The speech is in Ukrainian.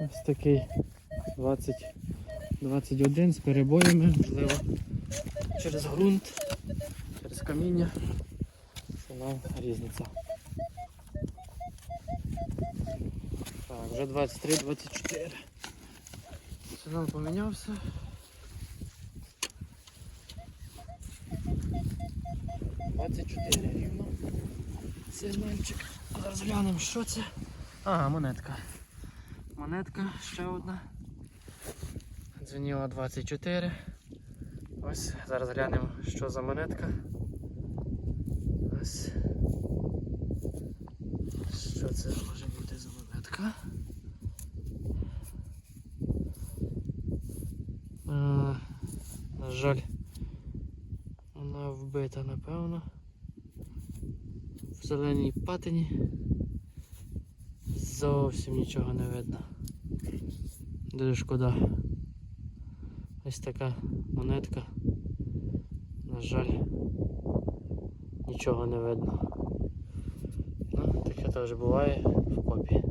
Ось такий 20, 21 з перебоями, можливо, через ґрунт, через каміння. Ціна різниця. Так, вже 23-24. Сигнал помінявся. Двадцять чотири рівно. Сигнальчик. Зараз глянемо, що це. Ага, монетка. Монетка, ще одна. Дзвеніла 24. Ось, зараз глянемо, що за монетка. Ось. Що це може бути за монетка? А, на жаль, вона вбита, напевно. В зеленій патині. Зовсім нічого не видно. Дуже шкода. Ось така монетка. На жаль, нічого не видно. Ну, таке теж буває в копі.